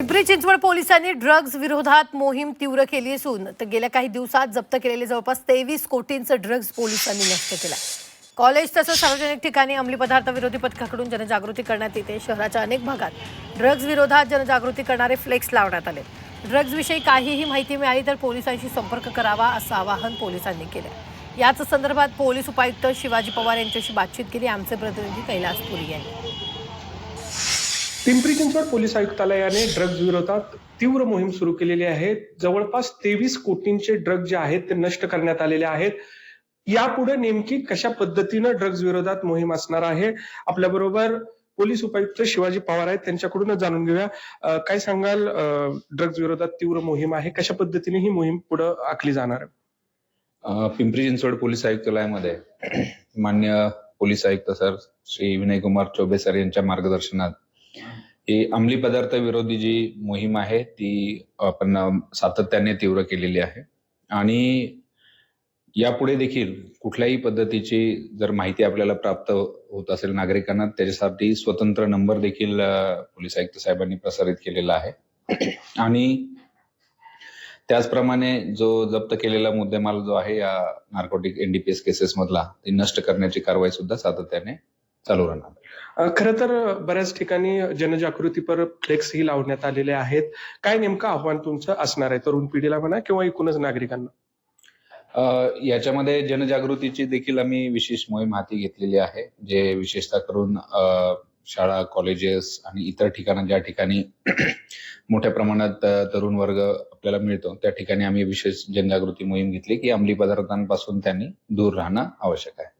पिंपरी चिंचवड पोलिसांनी ड्रग्ज विरोधात मोहीम तीव्र केली असून तर गेल्या काही दिवसात जप्त केलेले जवळपास तेवीस कोटींचं ड्रग्ज पोलिसांनी नष्ट केलं. कॉलेज तसंच सार्वजनिक ठिकाणी अंमली पदार्थ विरोधी पथकाकडून जनजागृती करण्यात येते. शहराच्या अनेक भागात ड्रग्ज विरोधात जनजागृती करणारे फ्लेक्स लावण्यात आले. ड्रग्ज विषयी काहीही माहिती मिळाली तर पोलिसांशी संपर्क करावा असं आवाहन पोलिसांनी केलं. याच संदर्भात पोलीस उपायुक्त शिवाजी पवार यांच्याशी बातचीत केली. आमचे प्रतिनिधी कैलास पुरी यांनी. पिंपरी चिंचवड पोलीस आयुक्तालयाने ड्रग्ज विरोधात तीव्र मोहीम सुरू केलेली आहे. जवळपास तेवीस कोटींचे ड्रग जे आहेत ते नष्ट करण्यात आलेले आहेत. यापुढे नेमकी कशा पद्धतीनं ड्रग्ज विरोधात मोहीम असणार आहे? आपल्या बरोबर पोलीस उपायुक्त शिवाजी पवार आहेत. त्यांच्याकडूनच जाणून घेऊया. काय सांगाल? ड्रग्ज विरोधात तीव्र मोहीम आहे. कशा पद्धतीने ही मोहीम पुढे आखली जाणार? आहे पिंपरी चिंचवड पोलीस आयुक्तालयामध्ये मान्य पोलीस आयुक्त सर श्री विनयकुमार चौबे सर यांच्या मार्गदर्शनात ही अंमली पदार्थ विरोधी जी मोहीम आहे ती आपण सातत्याने तीव्र केलेली आहे. आणि यापुढे देखील कुठल्याही पद्धतीची जर माहिती आपल्याला प्राप्त होत असेल नागरिकांना त्याच्यासाठी स्वतंत्र नंबर देखील पोलीस आयुक्त साहेबांनी प्रसारित केलेला आहे. आणि त्याचप्रमाणे जो जप्त केलेला मुद्देमाल जो आहे या नार्कोटिक एनडीपीएस केसेस मधला ती नष्ट करण्याची कारवाई सुद्धा सातत्याने चालू राहणार खरं तर बऱ्याच ठिकाणी जनजागृतीपर फ्लेक्स ही लावण्यात आलेले आहेत. काय नेमकं आव्हान तुमचं असणार आहे? तरुण पिढीला म्हणा किंवा एकूणच नागरिकांना? अ, याच्यामध्ये जनजागृतीची देखील आम्ही विशेष मोहीम हाती घेतलेली आहे जे विशेषतः करून शाळा कॉलेजेस आणि इतर ठिकाणं ज्या ठिकाणी मोठ्या प्रमाणात तरुण वर्ग आपल्याला मिळतो त्या ठिकाणी आम्ही विशेष जनजागृती मोहीम घेतली की अंमली पदार्थांपासून त्यांनी दूर राहणं आवश्यक आहे.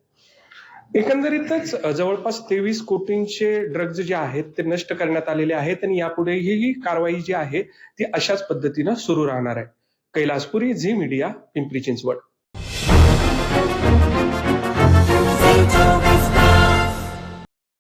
एकंदरीतच जवळपास तेवीस कोटींचे ड्रग्ज जे आहेत ते नष्ट करण्यात आलेले आहेत आणि यापुढेही ही कारवाई जी आहे ती अशाच पद्धतीनं सुरू राहणार आहे. Kailaspuri Zee media Pimpri Chinchwad.